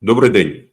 Добрий день,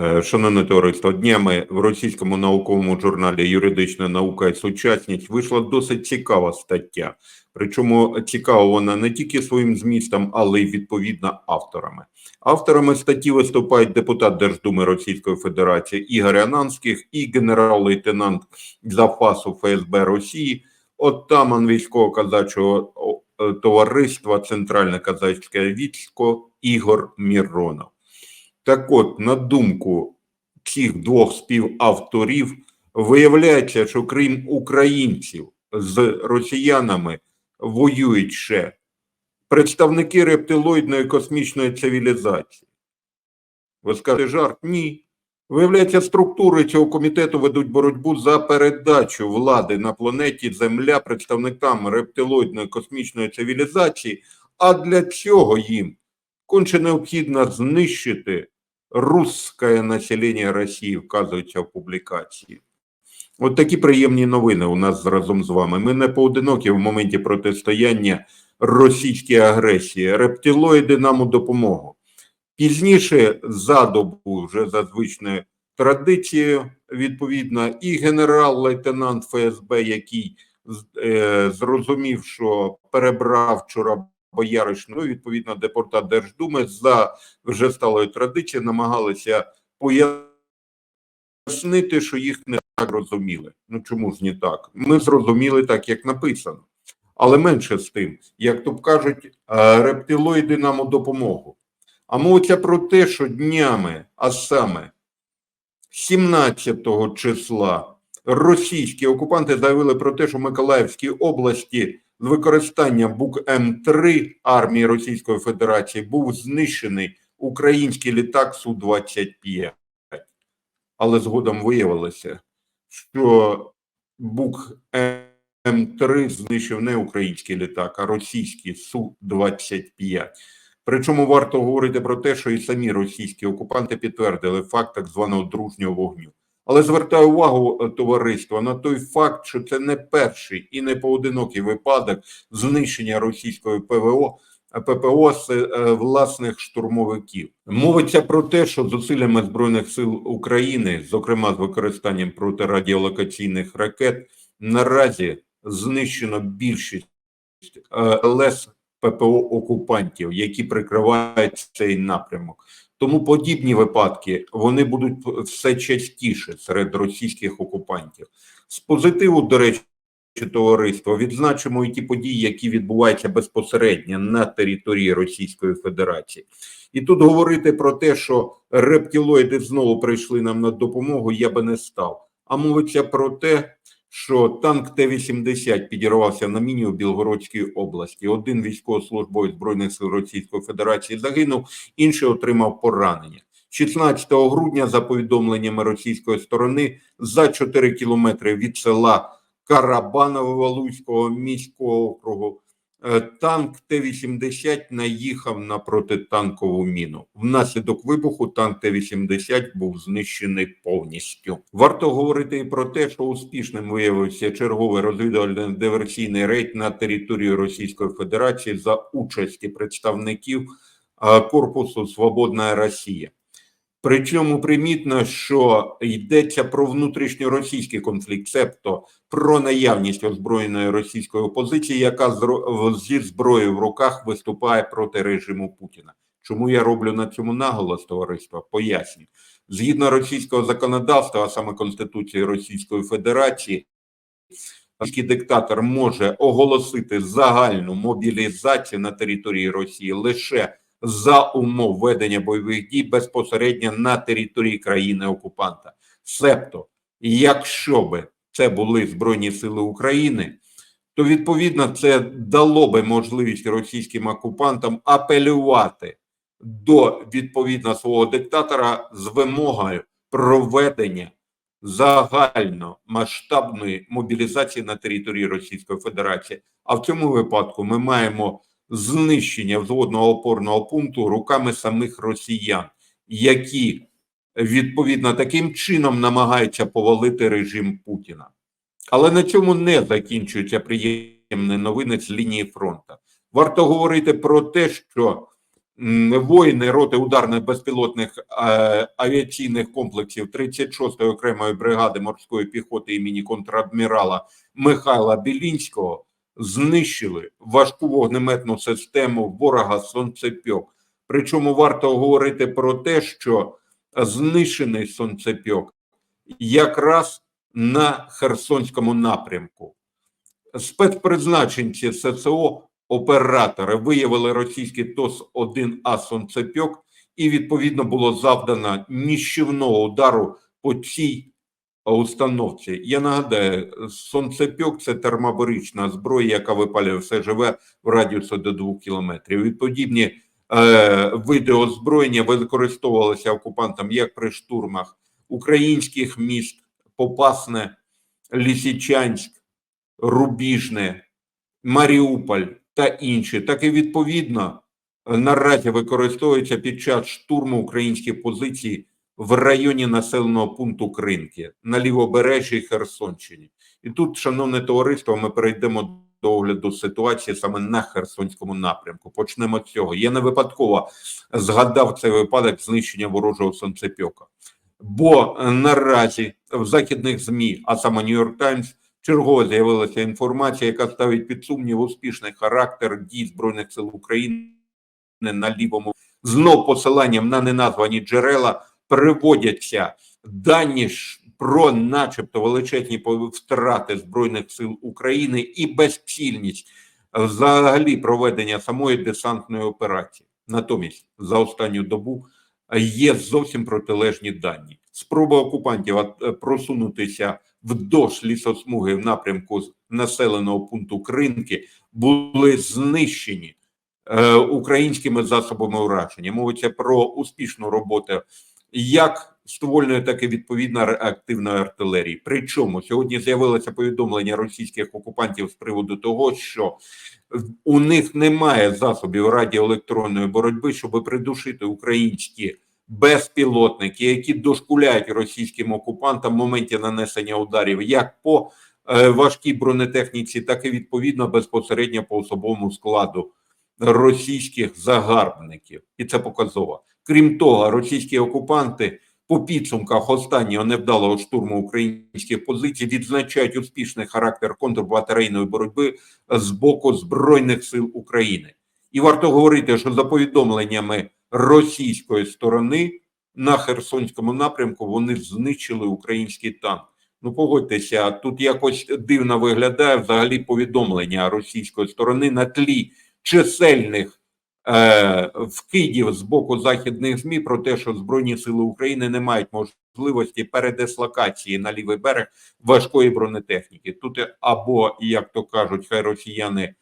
Е, шановне товариство. Днями в російському науковому журналі Юридична наука і сучасність вийшла досить цікава стаття. Причому цікава вона не тільки своїм змістом, але й відповідно авторами. Авторами статті виступають депутат Держдуми Російської Федерації Ігор Ананських і генерал-лейтенант запасу ФСБ Росії, отаман військово казачого е, товариства Центральне казацьке військо Ігор Міронов. Так от, на думку цих двох співавторів, виявляється, що крім українців з росіянами воюють ще представники рептилоїдної космічної цивілізації. Ви скажете, жарт? Ні. Виявляється, структури цього комітету ведуть боротьбу за передачу влади на планеті Земля представникам рептилоїдної космічної цивілізації, а для цього їм конче необхідно знищити русське населення Росії, вказується в публікації. От такі приємні новини у нас разом з вами. Ми не поодинокі в моменті протистояння російській агресії. Рептилоїди нам у допомогу. Пізніше за добу, вже за звичною традицією, відповідно, і генерал-лейтенант ФСБ, який е, зрозумів, що перебрав вчора Бояришну, відповідно, депутат Держдуми за вже сталою традицією намагалися пояснити, що їх не так розуміли. Ну чому ж не так? Ми зрозуміли так, як написано. Але менше з тим, як то кажуть, е, рептилоїди нам у допомогу. А мовиться про те, що днями, а саме 17 числа, російські окупанти заявили про те, що в Миколаївській області з використанням бук М3 армії Російської Федерації був знищений український літак Су-25. Але згодом виявилося, що бук М3 знищив не український літак, а російський Су-25. Причому варто говорити про те, що і самі російські окупанти підтвердили факт так званого дружнього вогню. Але звертаю увагу е, товариства на той факт, що це не перший і не поодинокий випадок знищення російської ПВО. ППО з е, власних штурмовиків мовиться про те, що зусиллями збройних сил України, зокрема з використанням протирадіолокаційних ракет, наразі знищено більшість е, ЛС ППО окупантів, які прикривають цей напрямок. Тому подібні випадки вони будуть все частіше серед російських окупантів. З позитиву, до речі, товариство відзначимо і ті події, які відбуваються безпосередньо на території Російської Федерації. І тут говорити про те, що рептилоїди знову прийшли нам на допомогу, я би не став. А мовиться про те, що танк Т-80 підірвався на міні у Білгородській області. Один військовослужбовець Збройних сил Російської Федерації загинув, інший отримав поранення. 16 грудня, за повідомленнями російської сторони, за 4 кілометри від села Карабаново Валуйського міського округу танк Т-80 наїхав на протитанкову міну. Внаслідок вибуху танк Т-80 був знищений повністю. Варто говорити і про те, що успішним виявився черговий розвідувальний диверсійний рейд на територію Російської Федерації за участі представників е, корпусу Свободна Росія. Причому примітно, що йдеться про внутрішньоросійський конфлікт, себто про наявність озброєної російської опозиції, яка зі зброєю в руках виступає проти режиму Путіна. Чому я роблю на цьому наголос товариства? Поясню. Згідно російського законодавства, а саме Конституції Російської Федерації, російський диктатор може оголосити загальну мобілізацію на території Росії лише за умов ведення бойових дій безпосередньо на території країни-окупанта. Себто, якщо би це були Збройні Сили України, то відповідно це дало би можливість російським окупантам апелювати до відповідно свого диктатора з вимогою проведення загальномасштабної мобілізації на території Російської Федерації. А в цьому випадку ми маємо знищення взводного опорного пункту руками самих росіян, які відповідно таким чином намагаються повалити режим Путіна. Але на цьому не закінчуються приємні новини з лінії фронту. Варто говорити про те, що воїни роти ударних безпілотних е, авіаційних комплексів 36-ї окремої бригади морської піхоти імені контрадмірала Михайла Білінського знищили важку вогнеметну систему ворога сонцепьок. Причому варто говорити про те, що знищений сонцепьок якраз на Херсонському напрямку. Спецпризначенці ССО оператори виявили російський ТОС-1А сонцепьок, і відповідно було завдано ніщівного удару по цій установці. Я нагадаю, сонцепьок це термобарична зброя, яка випалює все живе в радіусі до 2 кілометрів. Відповідні е, види озброєння використовувалися окупантам як при штурмах українських міст, Попасне, Лісічанськ, Рубіжне, Маріуполь та інші, так і відповідно наразі використовується під час штурму українських позицій в районі населеного пункту Кринки на лівобережжі Херсонщині. І тут, шановне товариство, ми перейдемо до огляду ситуації саме на Херсонському напрямку. Почнемо з цього. Я не випадково згадав цей випадок знищення ворожого сонцепьока. Бо наразі в західних ЗМІ, а саме Нью-Йорк Таймс, чергово з'явилася інформація, яка ставить під сумнів успішний характер дій Збройних сил України на лівому знов посиланням на неназвані джерела приводяться дані про, начебто, величезні втрати збройних сил України і безцільність взагалі проведення самої десантної операції. Натомість за останню добу є зовсім протилежні дані. Спроба окупантів е, просунутися вдовж лісосмуги в напрямку населеного пункту Кринки були знищені е, українськими засобами ураження. Мовиться про успішну роботу як ствольної, так і відповідно реактивної артилерії. Причому сьогодні з'явилося повідомлення російських окупантів з приводу того, що у них немає засобів радіоелектронної боротьби, щоб придушити українські безпілотники, які дошкуляють російським окупантам в моменті нанесення ударів як по е, важкій бронетехніці, так і відповідно безпосередньо по особовому складу російських загарбників, і це показово. Крім того, російські окупанти по підсумках останнього невдалого штурму українських позицій відзначають успішний характер контрбатарейної боротьби з боку збройних сил України. І варто говорити, що за повідомленнями російської сторони на Херсонському напрямку вони знищили український танк. Ну, погодьтеся, тут якось дивно виглядає взагалі повідомлення російської сторони на тлі чисельних вкидів з боку західних змі про те, що збройні сили України не мають можливості передислокації на лівий берег важкої бронетехніки. Тут або, як то кажуть, хай росіяни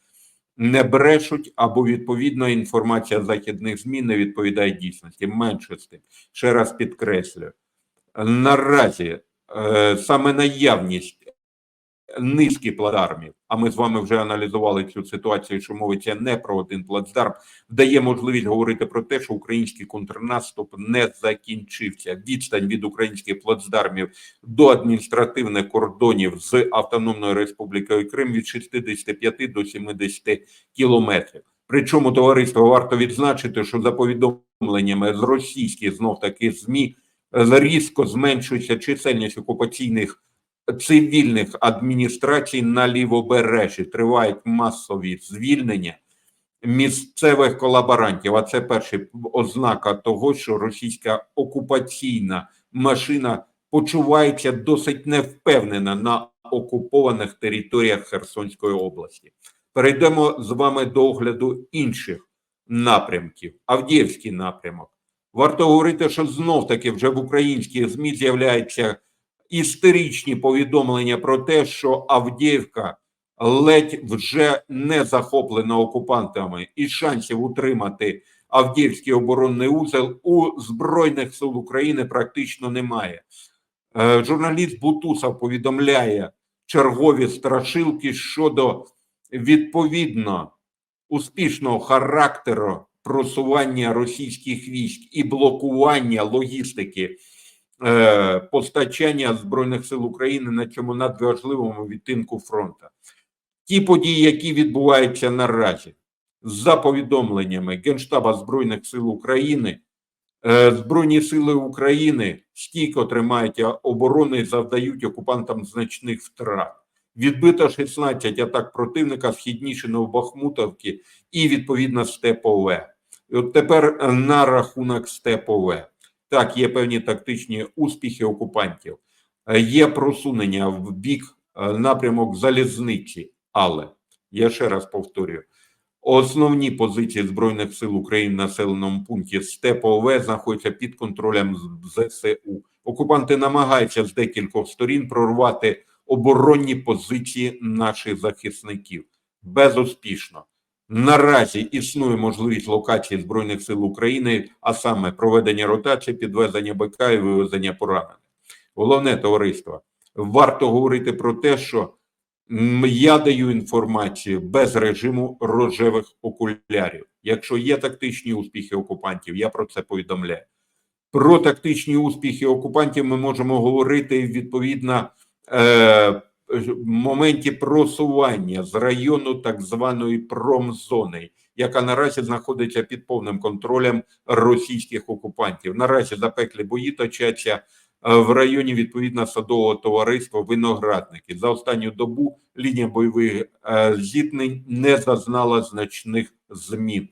не брешуть, або відповідно інформація західних змі не відповідає дійсності. Менше з тим. Ще раз підкреслю. Наразі е, саме наявність низки плацдармів, а ми з вами вже аналізували цю ситуацію, що мовиться не про один плацдарм, дає можливість говорити про те, що український контрнаступ не закінчився. Відстань від українських плацдармів до адміністративних кордонів з Автономною Республікою Крим від 65 до 70 кілометрів. Причому товариство варто відзначити, що за повідомленнями з російських знов таки змі різко зменшується чисельність окупаційних цивільних адміністрацій на лівобережжі. Тривають масові звільнення місцевих колаборантів. А це перша ознака того, що російська окупаційна машина почувається досить невпевнена на окупованих територіях Херсонської області. Перейдемо з вами до огляду інших напрямків. Авдіївський напрямок. Варто говорити, що знов таки вже в українських ЗМІ з'являються історичні повідомлення про те, що Авдіївка ледь вже не захоплена окупантами, і шансів утримати Авдіївський оборонний узел у Збройних сил України практично немає. Е, Журналіст Бутусов повідомляє чергові страшилки щодо відповідно успішного характеру просування російських військ і блокування логістики постачання збройних сил України на цьому надважливому відтинку фронту. Ті події, які відбуваються наразі, За повідомленнями Генштаба Збройних сил України, е, Збройні сили України стійко тримають оборони і завдають окупантам значних втрат. Відбито 16 атак противника східніше Новобахмутовки і відповідно Степове. І от тепер е, на рахунок Степове. Так, є певні тактичні успіхи окупантів, Е, є просунення в бік е, напрямок залізниці, але я ще раз повторюю: основні позиції Збройних сил України в населеному пункті Степове знаходяться під контролем ЗСУ. Окупанти намагаються з декількох сторін прорвати оборонні позиції наших захисників безуспішно. Наразі існує можливість локації Збройних сил України, а саме проведення ротації, підвезення БК і вивезення поранених. Головне товариство, варто говорити про те, що я даю інформацію без режиму рожевих окулярів. Якщо є тактичні успіхи окупантів, я про це повідомляю. Про тактичні успіхи окупантів ми можемо говорити відповідно е, моменті просування з району так званої промзони, яка наразі знаходиться під повним контролем російських окупантів. Наразі запеклі бої точаться е, в районі відповідно садового товариства Виноградники. За останню добу лінія бойових е, зіткнень не зазнала значних змін.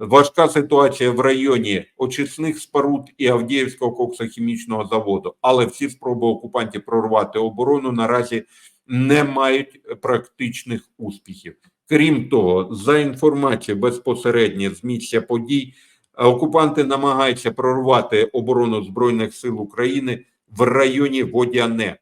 Важка ситуація в районі очисних споруд і Авдіївського коксохімічного заводу, але всі спроби окупантів прорвати оборону наразі не мають практичних успіхів. Крім того, за інформацією безпосередньо з місця подій, окупанти намагаються прорвати оборону Збройних сил України в районі Водяне.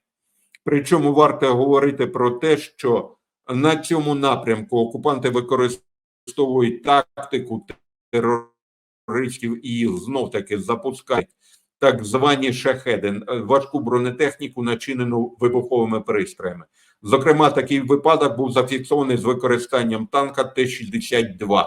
Причому варто говорити про те, що на цьому напрямку окупанти використовують тактику терористів і їх знов таки запускають так звані шахеди, е, важку бронетехніку, начинену вибуховими пристроями. Зокрема, такий випадок був зафіксований з використанням танка Т-62,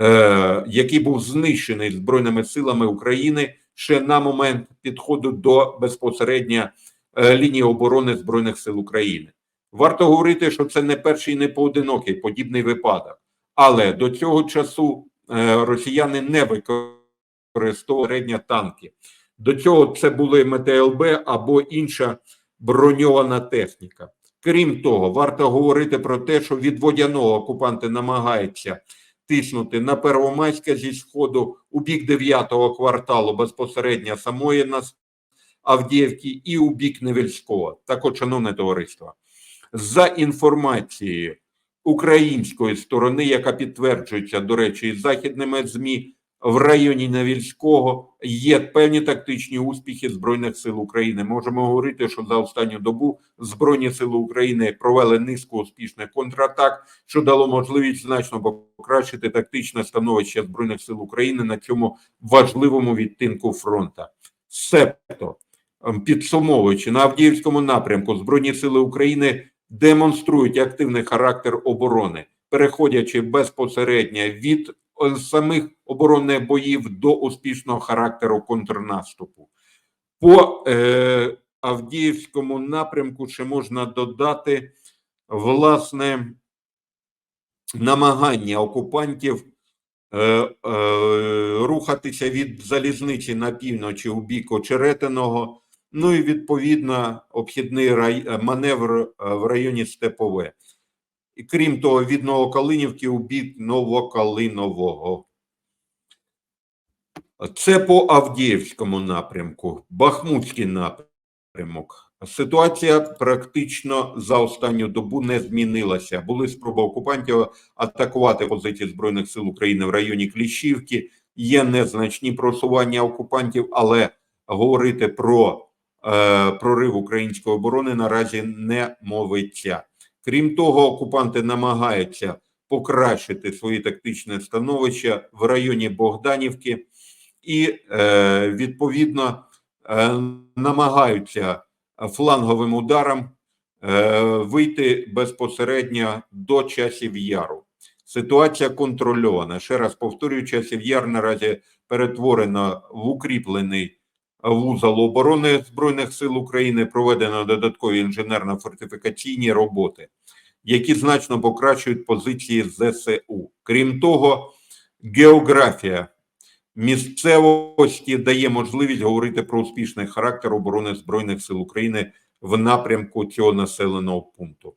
е, який був знищений Збройними силами України ще на момент підходу до безпосередньо е, лінії оборони Збройних сил України. Варто говорити, що це не перший і не поодинокий подібний випадок, але до цього часу росіяни не використовували танки. До цього це були МТЛБ або інша броньована техніка. Крім того, варто говорити про те, що від водяного окупанти намагаються тиснути на Первомайське зі сходу у бік 9-го кварталу безпосередньо самої нас Авдіївки і у бік Невельського. Так от, шановне товариство, за інформацією української сторони, яка підтверджується, до речі, і західними ЗМІ, в районі Невільського є певні тактичні успіхи Збройних сил України. Можемо говорити, що за останню добу Збройні сили України провели низку успішних контратак, що дало можливість значно покращити тактичне становище Збройних сил України на цьому важливому відтинку фронта. Себто, ем, підсумовуючи на Авдіївському напрямку, Збройні сили України демонструють активний характер оборони, переходячи безпосередньо від е, самих оборонних боїв до успішного характеру контрнаступу. По е, Авдіївському напрямку ще можна додати власне намагання окупантів е, е, рухатися від залізниці на півночі у бік Очеретиного, ну і відповідно обхідний рай, маневр е, в районі Степове. І крім того, від Новокалинівки у бік Новокалинового. Це по Авдіївському напрямку, Бахмутський напрямок. Ситуація практично за останню добу не змінилася. Були спроби окупантів атакувати позиції Збройних сил України в районі Кліщівки. Є незначні просування окупантів, але говорити про е, прорив української оборони наразі не мовиться. Крім того, окупанти намагаються покращити своє тактичне становище в районі Богданівки і е, відповідно е, намагаються фланговим ударом е, вийти безпосередньо до часів яру. Ситуація контрольована. Ще раз повторюю, часів яр наразі перетворено в укріплений вузол оборони Збройних сил України, проведено додаткові інженерно-фортифікаційні роботи. які значно покращують позиції ЗСУ. Крім того, географія місцевості дає можливість говорити про успішний характер оборони Збройних сил України в напрямку цього населеного пункту.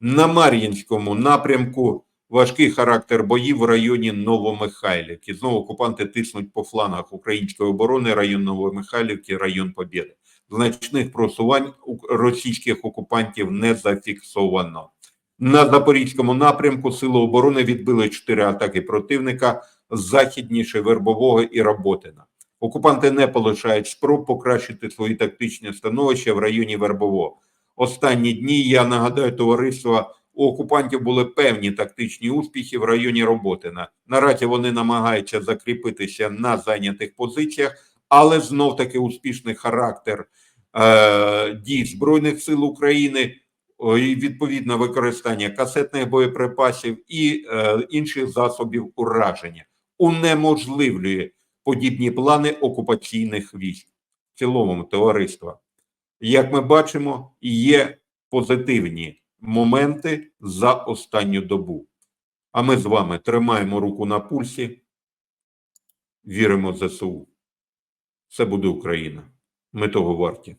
На Мар'їнському напрямку важкий характер боїв в районі Новомихайлівки. Знову окупанти тиснуть по флангах української оборони, район Новомихайлівки, район Побєди. Значних просувань російських окупантів не зафіксовано. На Запорізькому напрямку Сили оборони відбили чотири атаки противника західніше Вербового і Роботина. Окупанти не полишають спроб покращити свої тактичні становища в районі Вербового. Останні дні я нагадаю товариство. У окупантів були певні тактичні успіхи в районі Роботина. Наразі вони намагаються закріпитися на зайнятих позиціях, але знов таки успішний характер е, дій Збройних сил України, і відповідне використання касетних боєприпасів і е, інших засобів ураження унеможливлює подібні плани окупаційних військ. В цілому товариства. Як ми бачимо, є позитивні моменти за останню добу. А ми з вами тримаємо руку на пульсі, віримо в ЗСУ. Це буде Україна. Ми того варті.